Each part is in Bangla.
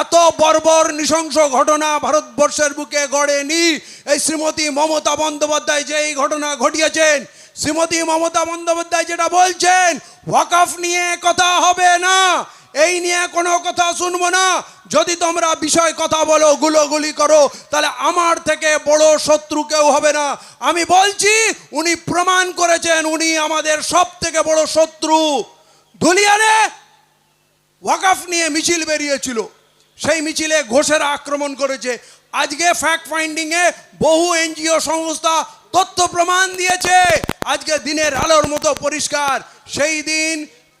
এত বর্বর নৃশংস ঘটনা ভারতবর্ষের বুকে গড়েনি। এই শ্রীমতী মমতা বন্দ্যোপাধ্যায় যে এই ঘটনা ঘটিয়েছেন, শ্রীমতী মমতা বন্দ্যোপাধ্যায় যেটা বলছেন, ওয়াকফ নিয়ে কথা হবে না। এই নিয়ে কোনো কথা শুনব না। যদি তোমরা বিষয় কথা বলো, গুলোগুলি করো, তাহলে আমার থেকে বড় শত্রু কেউ হবে না। আমি বলছি, উনি প্রমাণ করেছেন, উনি আমাদের সব থেকে বড় শত্রু। ধুলিয়ানে ওয়াকাফ নিয়ে মিছিল বেরিয়েছিল। সেই মিছিলে ঘোষেরা আক্রমণ করেছে। আজকে ফ্যাক্ট ফাইন্ডিংয়ে বহু এনজিও সংস্থা তথ্য প্রমাণ দিয়েছে। আজকে দিনের আলোর মতো পরিষ্কার। সেই দিন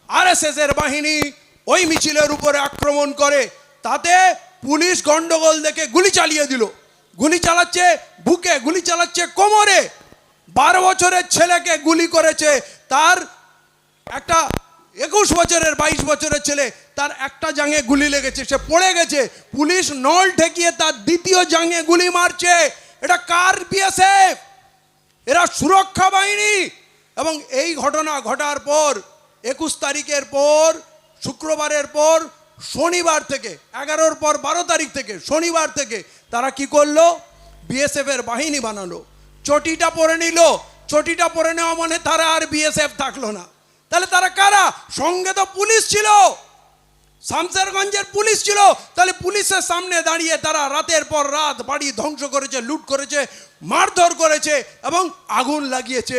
আরএসএস এর বাহিনী ওই মিছিলের উপরে আক্রমণ করে। তাতে পুলিশ গন্ডগোল দেখে গুলি চালিয়ে দিল। গুলি চালাচ্ছে বুকে, গুলি চালাচ্ছে কোমরে। বারো বছরের ছেলেকে গুলি করেছে। তার একটা একুশ বছরের, বাইশ বছরের ছেলে, তার একটা জাঙে গুলি লেগেছে, সে পড়ে গেছে। পুলিশ নল ঠেকিয়ে তার দ্বিতীয় জাঙে গুলি মারছে। এটা কার বিএসএফ এরা সুরক্ষা বাহিনী। এবং এই ঘটনা ঘটার পর, একুশ তারিখের পর, শুক্রবারের পর, শনিবার থেকে, এগারোর পর, বারো তারিখ থেকে, শনিবার থেকে, তারা কি করল? বিএসএফ এর বাহিনী বানালো। চটিটা পরে নিল। চটিটা পরে নেওয়া মানে তারা আর বিএসএফ থাকল না। তাহলে তারা কারা? সঙ্গে তো পুলিশ ছিল। শামসেরগঞ্জের পুলিশ ছিল। তাহলে পুলিশের সামনে দাঁড়িয়ে তারা রাতের পর রাত বাড়ি ধ্বংস করেছে, লুট করেছে, মারধর করেছে এবং আগুন লাগিয়েছে।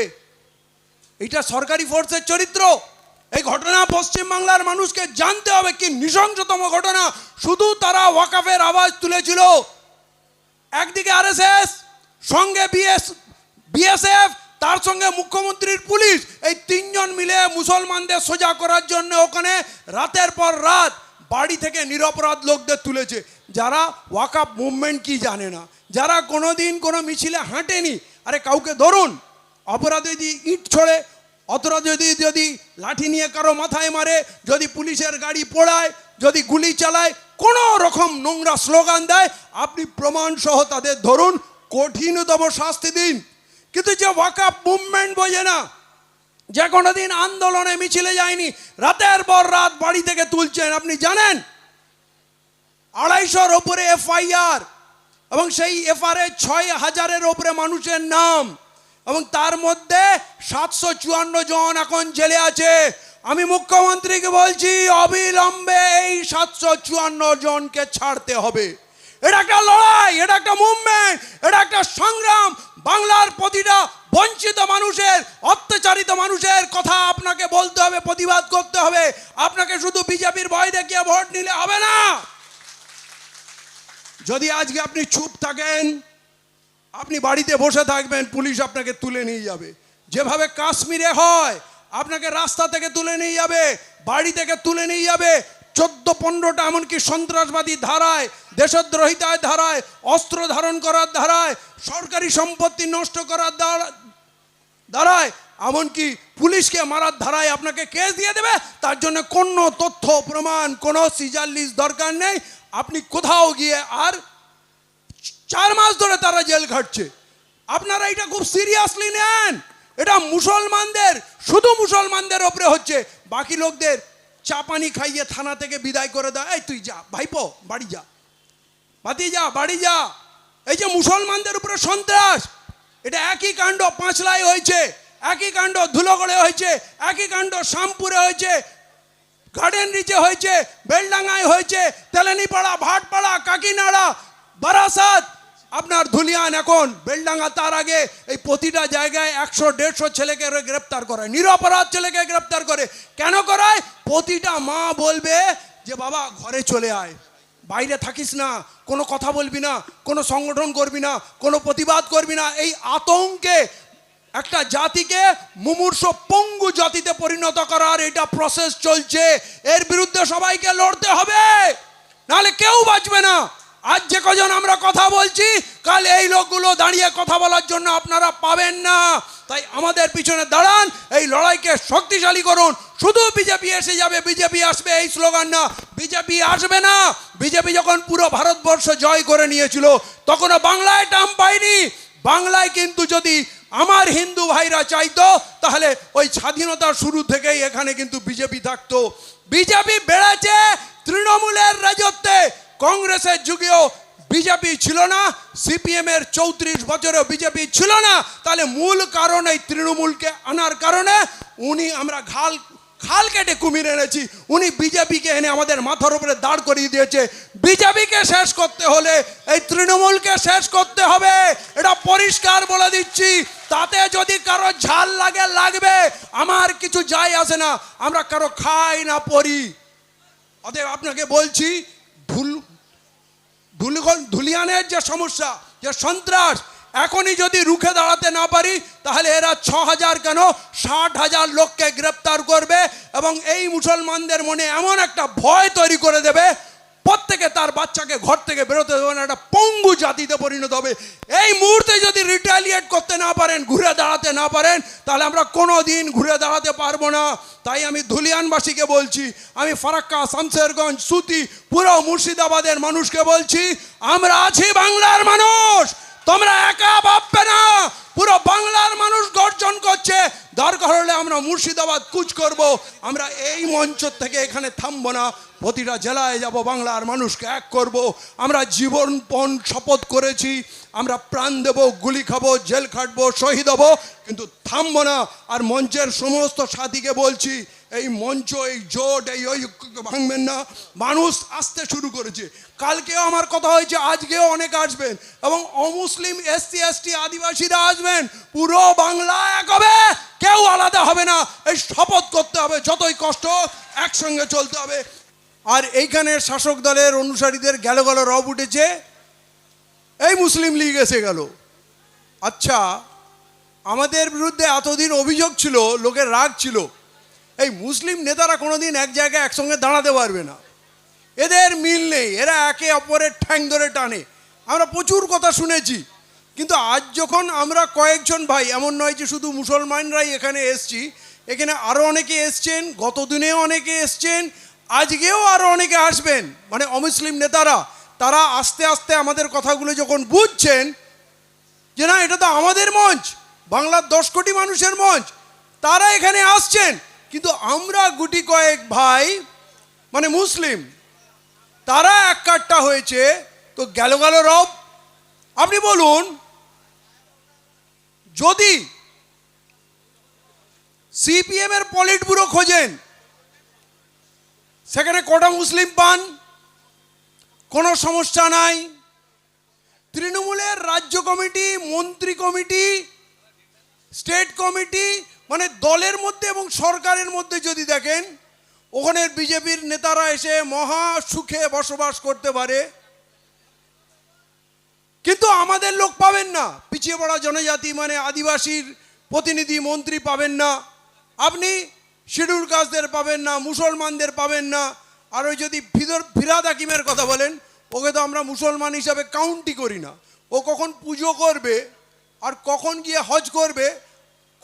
এটা সরকারি ফোর্সের চরিত্র। এই ঘটনা পশ্চিমবাংলার মানুষকে জানতে হবে কি নৃশংসতম ঘটনা। শুধু তারা ওয়াকাফের আওয়াজ তুলেছিল। একদিকে আরএসএস, সঙ্গে বিএস, বিএসএফ তার সঙ্গে মুখ্যমন্ত্রীর পুলিশ। এই তিনজন মিলে মুসলমানদের সোজা করার জন্য ওখানে রাতের পর রাত বাড়ি থেকে নিরপরাধ লোকদের তুলেছে। যারা ওয়াকাপ মুভমেন্ট কি জানে না। যারা কোনোদিন কোনো মিছিলে হাঁটেনি, আরে কাউকে ধরুন। অপরাধ যদি ইট ছড়ে অতরা যদি যদি লাঠি নিয়ে কারও মাথায় মারে, যদি পুলিশের গাড়ি পোড়ায়, যদি গুলি চালায়, কোনো রকম নোংরা স্লোগান দেয়, আপনি প্রমাণ সহ তাদের ধরুন। কঠিনতম শাস্তি দিন। কিন্তু যে ওয়াকাপ মুভমেন্ট বোঝে না, যে কোনোদিন আন্দোলনে মিছিলে যায়নি, রাতের পর রাত বাড়ি থেকে তুলছেন, আপনি জানেন? আড়াইশোর ওপরে এফআইআর, এবং সেই এফআরএ ছয় হাজারের ওপরে মানুষের নাম, এবং তার মধ্যে সাতশো চুয়ান্ন জন এখন জেলে আছে। আমি মুখ্যমন্ত্রীকে বলছি, অবিলম্বে এই সাতশো চুয়ান্ন জনকে ছাড়তে হবে। এটা একটা লড়াই, এটা একটা মুভমেন্ট, এটা একটা সংগ্রাম বাংলার প্রতিটা বঞ্চিত মানুষের, অত্যাচারিত মানুষের কথা আপনাকে বলতে হবে, প্রতিবাদ করতে হবে। আপনাকে শুধু বিজেপির ভয় দেখিয়ে ভোট নিলে হবে না। যদি আজকে আপনি চুপ থাকেন, আপনি বাড়িতে বসে থাকবেন, পুলিশ আপনাকে তুলে নিয়ে যাবে। যেভাবে কাশ্মীরে হয়, আপনাকে রাস্তা থেকে তুলে নিয়ে যাবে, বাড়ি থেকে তুলে নিয়ে যাবে চোদ্দ পনেরোটা এমনকি সন্ত্রাসবাদী ধারায়, দেশদ্রোহিতায় ধারায়, অস্ত্র ধারণ করার ধারায়, সরকারি সম্পত্তি নষ্ট করার দাঁড়ায় এমনকি পুলিশকে মারার ধারায় আপনাকে কেস দিয়ে দেবে, তার জন্য কোনো তথ্য, প্রমাণ, কোনো সিজার লিস্ট দরকার নেই। আপনি কোথাও গিয়ে আর চার মাস ধরে তারা জেল খাটছে। আপনারা এটা খুব সিরিয়াসলি নেন। এটা মুসলমানদের, শুধু মুসলমানদের ওপরে হচ্ছে। বাকি লোকদের চা পানি খাইয়ে থানা থেকে বিদায় করে দেয়। এই, তুই যা, ভাইপো, বাড়ি যা। বাতি যা, বাড়ি যা। এই যে মুসলমানদের উপরে সন্ত্রাস, এটা একই কাণ্ড পাঁচলাই হয়েছে, একই কাণ্ড ধুলোগড়ে হয়েছে, একই কাণ্ড শামপুরে হয়েছে, গার্ডেন রিচে হয়েছে, বেলডাঙ্গায় হয়েছে, তেলেনিপাড়া, ভাটপাড়া, কাকিনাড়া, বারাসাত আপনার ধুলিয়ান এখন বেলডাঙ্গা তার আগে এই প্রতিটা জায়গায় একশো, দেড়শো ছেলেকে গ্রেপ্তার করে, নিরপরাধ ছেলেকে গ্রেপ্তার করে। কেন করায়? প্রতিটা মা বলবে যে, বাবা, ঘরে চলে আয়। বাইরে থাকিস না, কোনো কথা বলবি না, কোনো সংগঠন করবি না, কোনো প্রতিবাদ করবি না। এই আতঙ্কে একটা জাতিকে মুমূর্ষ পঙ্গু জাতিতে পরিণত করার এটা প্রসেস চলছে। এর বিরুদ্ধে সবাইকে লড়তে হবে। নাহলে কেউ বাঁচবে না। আজ যে কজন আমরা কথা বলছি, কাল এই লোকগুলো দাঁড়িয়ে কথা বলার জন্য আপনারা পাবেন না। তাই আমাদের পিছনে দাঁড়ান, এই লড়াইকে শক্তিশালী করুন। শুধু বিজেপি এসে যাবে বিজেপি আসবে, এই স্লোগান না। বিজেপি আসবে না। বিজেপি যখন পুরো ভারতবর্ষ জয় করে নিয়েছিল, তখনও বাংলায় টাম পায়নি। বাংলায় কিন্তু যদি আমার হিন্দু ভাইরা চাইতো, তাহলে ওই স্বাধীনতার শুরু থেকেই এখানে কিন্তু বিজেপি থাকতো। বিজেপি বেড়েছে তৃণমূলের রাজত্বে। কংগ্রেসের যুগেও বিজেপি ছিল না সিপিএম এর চৌত্রিশ বছরেও বিজেপি ছিল না। তাহলে মূল কারণ এই তৃণমূলকে আনার কারণে উনি আমরা ঘাল খাল কেটে কুমির এনেছি। উনি বিজেপিকে এনে আমাদের মাথার উপরে দাঁড় করিয়ে দিয়েছে। বিজেপিকে শেষ করতে হলে এই তৃণমূলকে শেষ করতে হবে। এটা পরিষ্কার বলে দিচ্ছি। তাতে যদি কারও ঝাল লাগে, লাগবে। আমার কিছু যায় আসে না। আমরা কারও খাই না পড়ি অতএব আপনাকে বলছি ভুল ধুলিগন ধুলিয়ানের যে সমস্যা, যে সন্ত্রাস, এখনই যদি রুখে দাঁড়াতে না পারি, তাহলে এরা ছ হাজার কেন? ষাট হাজার লোককে গ্রেপ্তার করবে এবং এই মুসলমানদের মনে এমন একটা ভয় তৈরি করে দেবে প্রত্যেকে তার বাচ্চাকে ঘর থেকে বেরোতে দেবে না, একটা পঙ্গু জাতিতে পরিণত হবে। এই মুহূর্তে যদি রিটালিয়েট করতে না পারেন, ঘুরে দাঁড়াতে না পারেন, তাহলে আমরা কোনো দিন ঘুরে দাঁড়াতে পারব না। তাই আমি ধুলিয়ানবাসীকে বলছি, আমি ফারাক্কা শামশেরগঞ্জ সুতি, পুরো মুর্শিদাবাদের মানুষকে বলছি, আমরা আছি বাংলার মানুষ, তোমরা একা ভাববে না। পুরো বাংলার মানুষ গর্জন করছে, দরকার হলে আমরা মুর্শিদাবাদ কুচ করব। আমরা এই মঞ্চ থেকে এখানে থামবো না। প্রতিটা জেলায় যাব, বাংলার মানুষকে এক করব। আমরা জীবনপণ শপথ করেছি। আমরা প্রাণ দেব, গুলি খাব, জেল খাটবো, শহীদ হব। কিন্তু থামবো না। আর মঞ্চের সমস্ত সাথীকে বলছি এই মঞ্চ, এই জোট, এই ওই ভাঙবেন না। মানুষ আসতে শুরু করেছে। কালকেও আমার কথা হয়েছে, আজকেও অনেক আসবেন। এবং অমুসলিম এসসি, এসটি আদিবাসীরা আসবেন। পুরো বাংলা এক হবে, কেউ আলাদা হবে না। এই শপথ করতে হবে, যতই কষ্ট একসঙ্গে চলতে হবে। আর এইখানে শাসক দলের অনুসারীদের গেল গেল রব উঠেছে। এই মুসলিম লীগ এসে গেল। আচ্ছা আমাদের বিরুদ্ধে এতদিন অভিযোগ ছিল, লোকের রাগ ছিল। এই মুসলিম নেতারা কোনোদিন এক জায়গায় একসঙ্গে দাঁড়াতে পারবে না। এদের মিল নেই, এরা একে অপরের ঠ্যাং ধরে টানে। আমরা প্রচুর কথা শুনেছি, কিন্তু আজ যখন আমরা কয়েকজন ভাই, এমন নয় যে শুধু মুসলমানরাই এখানে এসছি, এখানে আরও অনেকে এসছেন গত দিনেও অনেকে এসছেন, আজকেও আরও অনেকে আসবেন। মানে অমুসলিম নেতারা, তারা আস্তে আস্তে আমাদের কথাগুলো যখন বুঝছেন, যে না, এটা তো আমাদের মঞ্চ, বাংলার দশ কোটি মানুষের মঞ্চ, তারা এখানে আসছেন। কিন্তু আমরা গুটি কয়েক ভাই মানে মুসলিম, তারা এক কাটটা হয়েছে, তো গেল গেল রব। আপনি বলুন, যদি সিপিএম এর পলিট ব্যুরো খোঁজেন, সেখানে কটা মুসলিম পান? কোনো সমস্যা নাই। তৃণমূলের রাজ্য কমিটি, মন্ত্রী কমিটি, স্টেট কমিটি মানে দলের মধ্যে এবং সরকারের মধ্যে যদি দেখেন, ওখানে বিজেপির নেতারা এসে মহা সুখে বসবাস করতে পারে। কিন্তু আমাদের লোক পাবেন না। পিছিয়ে পড়া জনজাতি মানে আদিবাসীর প্রতিনিধি, মন্ত্রী পাবেন না। আপনি শিডিউল কাস্টদের পাবেন না, মুসলমানদের পাবেন না। আর ওই যদি ভিদর ফিরাদ হাকিমের কথা বলেন, ওকে তো আমরা মুসলমান হিসাবে কাউন্টই করি না। ও কখন পুজো করবে আর কখন গিয়ে হজ করবে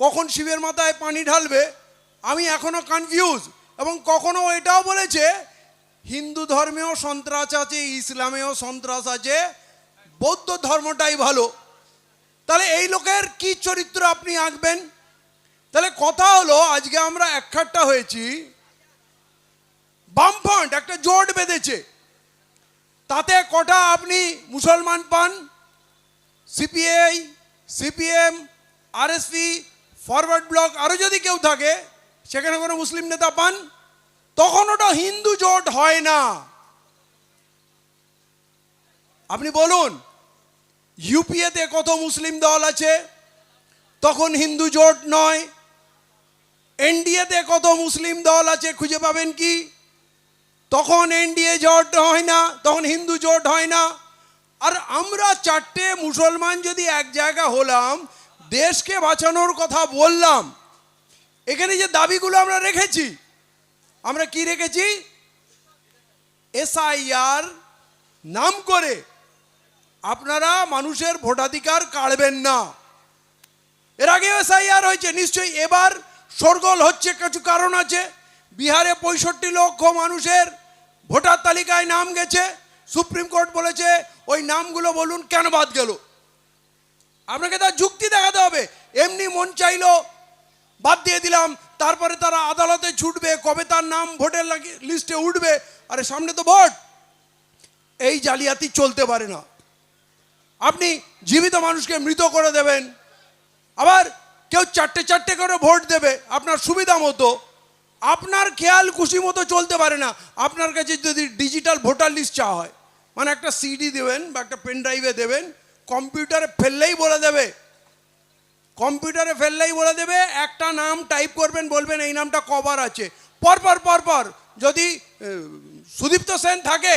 কখন শিবের মাথায় পানি ঢালবে, আমি এখনও কনফিউজ এবং কখনো এটাও বলেছে, হিন্দু ধর্মেও সন্ত্রাস আছে, ইসলামেও সন্ত্রাস আছে, বৌদ্ধ ধর্মটাই ভালো। তাহলে এই লোকের কি চরিত্র আপনি আঁকবেন? তাহলে কথা হলো, আজকে আমরা একখাট্টা হয়েছি, বামফ্রন্ট একটা জোট বেঁধেছে। তাতে কটা আপনি মুসলমান পান? CPI, CPM, RSP forward bloc আরও যদি কেউ থাকে, সেখানে কোনো মুসলিম নেতা পান, তখন ওটা হিন্দু জোট হয় না। আপনি বলুন, ইউপিএতে কত মুসলিম দল আছে? তখন হিন্দু জোট নয়। এনডিএতে কত মুসলিম দল আছে খুঁজে পাবেন কি? তখন এনডিএ জোট হয় না, তখন হিন্দু জোট হয় না। আর আমরা চারটে মুসলমান যদি এক জায়গা হলাম দেশকে বাঁচানোর কথা বললাম। এখানে যে দাবিগুলো আমরা রেখেছি, আমরা কি রেখেছি? এসআইআর নাম করে আপনারা মানুষের ভোটাধিকার কাড়বেন না। এর আগে এসআইআর হয়েছে, নিশ্চয়ই এবার সরগোল হচ্ছে, কিছু কারণ আছে। বিহারে পঁয়ষট্টি লক্ষ মানুষের ভোটার তালিকায় নাম গেছে। সুপ্রিম কোর্ট বলেছে, ওই নামগুলো বলুন কেন বাদ গেল? আপনাকে তার যুক্তি দেখাতে হবে। এমনি মন চাইলো, বাদ দিয়ে দিলাম, তারপরে তারা আদালতে ছুটবে, কবে তার নাম ভোটের লিস্টে উঠবে, আরে সামনে তো ভোট। এই জালিয়াতি চলতে পারে না। আপনি জীবিত মানুষকে মৃত করে দেবেন, আবার কেউ চারটে চারটে করে ভোট দেবে, আপনার সুবিধা মতো। আপনার খেয়াল খুশি মতো চলতে পারে না। আপনার কাছে যদি ডিজিটাল ভোটার লিস্ট চাওয়া হয় মানে একটা সিডি দেবেন বা একটা পেন ড্রাইভে দেবেন কম্পিউটারে ফেললেই বলে দেবে। কম্পিউটারে ফেললেই বলে দেবে, একটা নাম টাইপ করবেন, বলবেন এই নামটা কবার আছে। পরপর পরপর যদি সুদীপ্ত সেন থাকে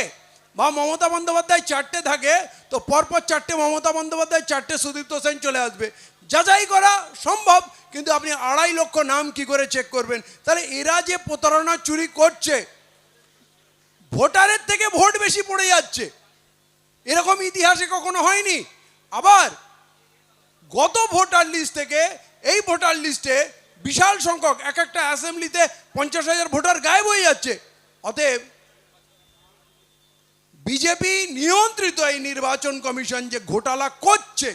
বা মমতা বন্দ্যোপাধ্যায় চারটে থাকে, তো পরপর চারটে মমতা বন্দ্যোপাধ্যায়, চারটে সুদীপ্ত সেন চলে আসবে। যাচাই করা সম্ভব, কিন্তু আপনি আড়াই লক্ষ নাম কি করে চেক করবেন? তাহলে এরা যে প্রতারণা চুরি করছে, ভোটারের থেকে ভোট বেশি পড়ে যাচ্ছে। এরকম ইতিহাসে কখনো হয়নি? আবার গত ভোটার লিস্ট থেকে এই ভোটার লিস্টে বিশাল সংখ্যক, এক একটা অ্যাসেম্বলিতে পঞ্চাশ হাজার ভোটার গায়েব হয়ে যাচ্ছে। অতএব বিজেপি নিয়ন্ত্রিত এই নির্বাচন কমিশন যে ঘোটালা করছে,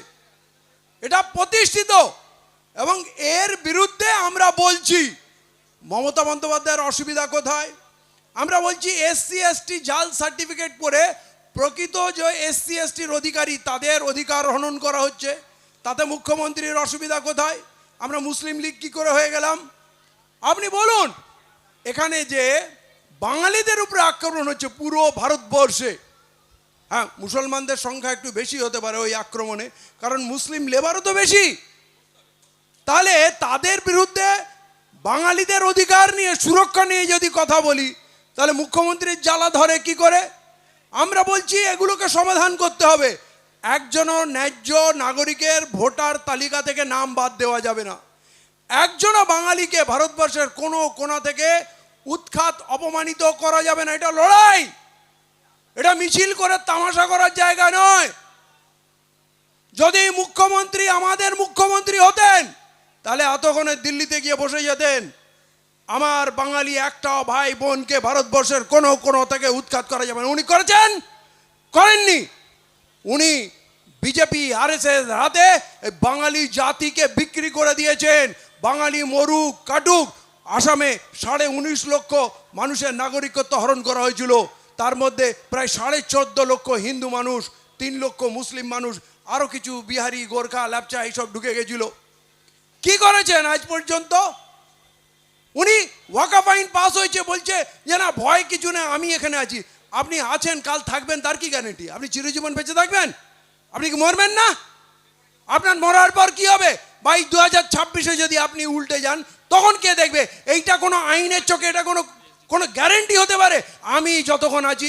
এটা প্রতিষ্ঠিত এবং এর বিরুদ্ধে আমরা বলছি, মমতা বন্দ্যোপাধ্যায়ের অসুবিধা কোথায়? আমরা বলছি এসসি এসটি জাল সার্টিফিকেট করে প্রকৃত যে এসসি, এসটির অধিকারী, তাদের অধিকার হনন করা হচ্ছে। তাতে মুখ্যমন্ত্রীর অসুবিধা কোথায়? আমরা মুসলিম লীগ কী করে হয়ে গেলাম? আপনি বলুন, এখানে যে বাঙালিদের উপরে আক্রমণ হচ্ছে পুরো ভারতবর্ষে। হ্যাঁ মুসলমানদের সংখ্যা একটু বেশি হতে পারে ওই আক্রমণে, কারণ মুসলিম লেবারও তো বেশি। তাহলে তাদের বিরুদ্ধে বাঙালিদের অধিকার নিয়ে, সুরক্ষা নিয়ে যদি কথা বলি, তাহলে মুখ্যমন্ত্রীর জ্বালা ধরে কি করে? আমরা বলছি এগুলোকে সমাধান করতে হবে। একজনও ন্যায্য নাগরিকের ভোটার তালিকা থেকে নাম বাদ দেওয়া যাবে না। একজনও বাঙালিকে ভারতবর্ষের কোনো কোনা থেকে উৎখাত, অপমানিত করা যাবে না। এটা লড়াই! এটা মিছিল করে তামাশা করার জায়গা নয়। যদি মুখ্যমন্ত্রী আমাদের মুখ্যমন্ত্রী হতেন, তাহলে এতক্ষণে দিল্লিতে গিয়ে বসে যেতেন। আমার বাঙালি একটা ভাই বোনকে ভারতবর্ষের কোনো কোনো থেকে উৎখাত করা যাবে না। উনি করেছেন? করেননি। উনি বিজেপি আর আরএসএস হাতে বাঙালি জাতিকে বিক্রি করে দিয়েছেন। বাঙালি মরুক, কাটুক। আসামে সাড়ে উনিশ লক্ষ মানুষের নাগরিকত্ব হরণ করা হয়েছিল। তার মধ্যে প্রায় সাড়ে চোদ্দ লক্ষ হিন্দু মানুষ, তিন লক্ষ মুসলিম মানুষ, আরও কিছু বিহারি, গোর্খা, ল্যাপচা, এইসব ঢুকে গেছিল। কি করেছেন আজ পর্যন্ত? উনি ওয়াকাফ আইন পাস হয়েছে, বলছে, যে না, ভয় কিছু না আমি এখানে আছি। আপনি আছেন, কাল থাকবেন, তার কি গ্যারেন্টি আপনি চিরজীবন বেঁচে থাকবেন? আপনি কি মরবেন না? আপনার মরার পর কি হবে? বাই দু হাজার ছাব্বিশে যদি আপনি উল্টে যান, তখন কে দেখবে? এইটা কোনো আইনের চোখে, এটা কোনো কোনো গ্যারেন্টি হতে পারে? আমি যতক্ষণ আছি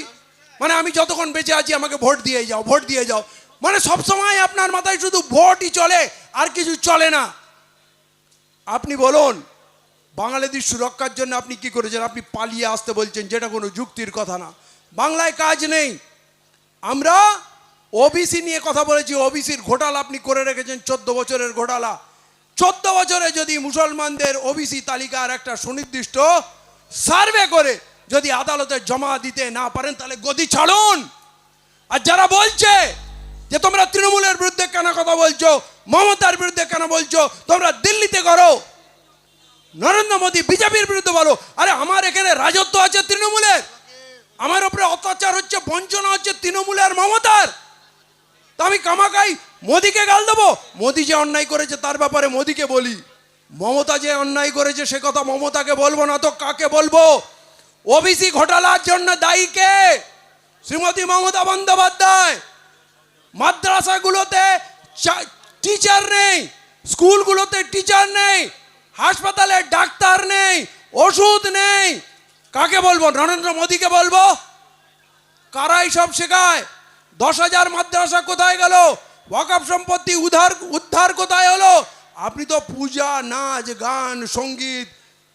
মানে আমি যতক্ষণ বেঁচে আছি, আমাকে ভোট দিয়ে যাও, ভোট দিয়ে যাও। মানে সবসময় আপনার মাথায় শুধু ভোটই চলে, আর কিছু চলে না। আপনি বলুন বাঙালিদের সুরক্ষার জন্য আপনি কি করেছেন? আপনি পালিয়ে আসতে বলছেন, যেটা কোনো যুক্তির কথা না। বাংলায় কাজ নেই। আমরা ওবিসি নিয়ে কথা বলেছি। ওবিসির ঘোটালা আপনি করে রেখেছেন, চোদ্দ বছরের ঘোটালা। চোদ্দ বছরে যদি মুসলমানদের ওবিসি তালিকার একটা সুনির্দিষ্ট সার্ভে করে যদি আদালতে জমা দিতে না পারেন, তাহলে গদি ছাড়ুন। আর যারা বলছে যে তোমরা তৃণমূলের বিরুদ্ধে কেন কথা বলছো, মমতার বিরুদ্ধে কেন বলছো, তোমরা দিল্লিতে করো নরেন্দ্র মোদী, বিজেপির বিরুদ্ধে বলো। আরে আমার এখানে রাজত্ব আছে তৃণমূলের। আমার উপরে অত্যাচার হচ্ছে, বঞ্চনা হচ্ছে তৃণমূলের মমতার। তা আমি কামাকাই মোদীকে গাল দেবো। মোদী যে অন্যায় করেছে তার ব্যাপারে মোদীকে বলি। মমতা যে অন্যায় করেছে সে কথা মমতাকে বলব না তো কাকে বলব? ওবিসি ঘোটালার জন্য দায়ী কে? শ্রীমতী মমতা বন্দ্যোপাধ্যায়। মাদ্রাসাগুলোতে টিচার নেই, স্কুলগুলোতে টিচার নেই। হাসপাতালে ডাক্তার নেই, ওষুধ নেই। কাকে বলব? নরেন্দ্র মোদীকে বলব? কারাই সব শেখায়। দশ হাজার মাদ্রাসা কোথায় গেল? ওয়াকাপ সম্পত্তি উদ্ধার উদ্ধার কোথায় হলো? আপনি তো পূজা, নাচ, গান, সংগীত,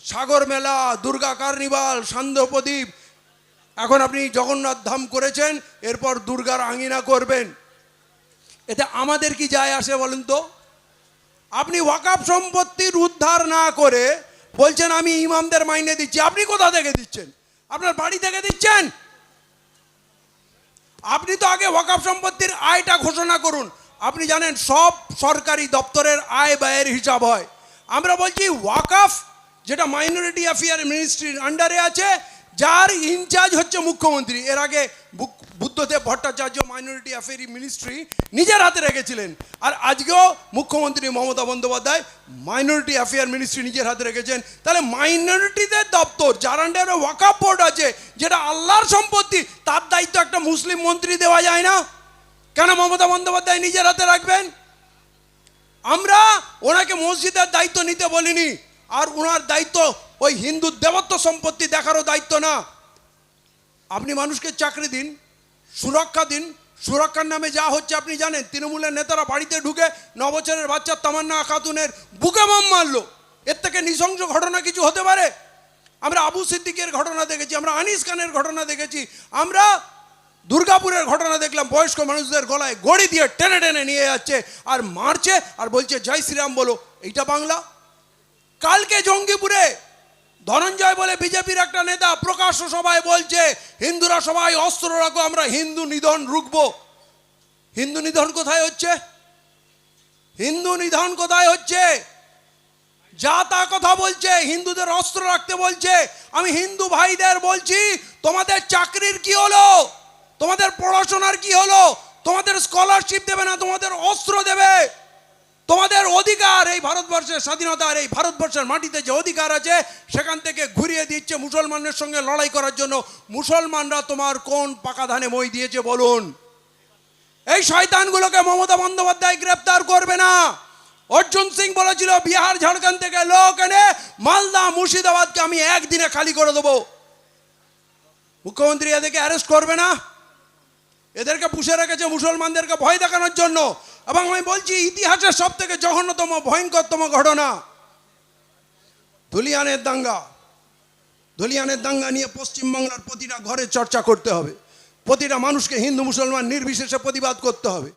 সাগর মেলা, দুর্গা কার্নিভাল, সান্ধ্য প্রদীপ। এখন আপনি জগন্নাথ ধাম করেছেন, এরপর দুর্গার আঙিনা করবেন। এতে আমাদের কি যায় আসে বলেন তো? আপনি ওয়াকাপ সম্পত্তির উদ্ধার না করে বলছেন, আমি ইমামদের মাইনে দিচ্ছি। আপনি কোথা থেকে দিচ্ছেন? আপনার বাড়ি থেকে দিচ্ছেন? আপনি তো আগে ওয়াকাফ সম্পত্তির আয়টা ঘোষণা করুন। আপনি জানেন, সব সরকারি দপ্তরের আয় ব্যয়ের হিসাব হয়। আমরা বলছি, ওয়াকাফ, যেটা মাইনরিটি অ্যাফেয়ার মিনিস্ট্রির আন্ডারে আছে যার ইনচার্জ হচ্ছে মুখ্যমন্ত্রী। এর আগে Buddhadeb Bhattacharya minority affair ministry নিজের হাতে রেখেছিলেন। আর আজকেও মুখ্যমন্ত্রী Mamata Bandyopadhyay minority affair ministry নিজের হাতে রেখেছেন। তাহলে মাইনরিটিদের দপ্তর, যার আন্ডারে ওয়াকাপ বোর্ড আছে, যেটা আল্লাহর সম্পত্তি, তার দায়িত্ব একটা মুসলিম মন্ত্রী দেওয়া যায় না। কেন মমতা বন্দ্যোপাধ্যায় নিজের হাতে রাখবেন? আমরা ওনাকে মসজিদের দায়িত্ব নিতে বলিনি। আর ওনার দায়িত্ব ওই হিন্দু দেবত্ব সম্পত্তি দেখারও দায়িত্ব না। আপনি মানুষকে চাকরি দিন, সুরক্ষা দিন, সুরক্ষার নামে যা হচ্ছে আপনি জানেন, তৃণমূলের নেতারা বাড়িতে ঢুকে ন বছরের বাচ্চা তামান্না খাতুনের বুকে বাম মারলো। এর থেকে নৃশংস ঘটনা কিছু হতে পারে? আমরা আবু সিদ্দিকের ঘটনা দেখেছি, আমরা আনিস খানের ঘটনা দেখেছি, আমরা দুর্গাপুরের ঘটনা দেখলাম, বয়স্ক মানুষদের গলায় গড়ি দিয়ে টেনে টেনে নিয়ে যাচ্ছে আর মারছে আর বলছে, জয় শ্রীরাম বলো। এইটা বাংলা? কালকে জঙ্গিপুরে ধনঞ্জয় বলে বিজেপির একটা নেতা প্রকাশ্য সভায় বলছে, হিন্দুরা সবাই অস্ত্র রাখো, আমরা হিন্দু নিধন রুখবো। হিন্দু নিধন কোথায় হচ্ছে? হিন্দু নিধন কোথায় হচ্ছে? যা তা কথা বলছে, হিন্দুদের অস্ত্র রাখতে বলছে। আমি হিন্দু ভাইদের বলছি, তোমাদের চাকরির কি হলো? তোমাদের পড়াশোনার কি হলো? তোমাদের স্কলারশিপ দেবে না, তোমাদের অস্ত্র দেবে। তোমাদের অধিকার এই ভারতবর্ষের স্বাধীনতার, এই ভারতবর্ষের মাটিতে যে অধিকার আছে, সেখান থেকে ঘুরিয়ে দিচ্ছে মুসলমানদের সঙ্গে লড়াই করার জন্য। মুসলমানরা তোমার কোন পাকা ধানে মই দিয়েছে বলুন। এই শয়তানগুলোকে মমতা বন্দ্যোপাধ্যায় গ্রেপ্তার করবে না। অর্জুন সিং বলেছিল, বিহার, ঝাড়খণ্ড থেকে লোক এনে মালদা, মুর্শিদাবাদকে আমি একদিনে খালি করে দেবো। মুখ্যমন্ত্রী এদেরকে অ্যারেস্ট করবে না। এদেরকে পুষে রেখেছে মুসলমানদেরকে ভয় দেখানোর জন্য। এবং আমি বলছি, ইতিহাসের সব থেকে জঘন্যতম, ভয়ঙ্করতম ঘটনা, ধুলিয়ানের দাঙ্গা। ধুলিয়ানের দাঙ্গা নিয়ে পশ্চিমবাংলার প্রতিটা ঘরে চর্চা করতে হবে। প্রতিটা মানুষকে হিন্দু মুসলমান নির্বিশেষে প্রতিবাদ করতে হবে।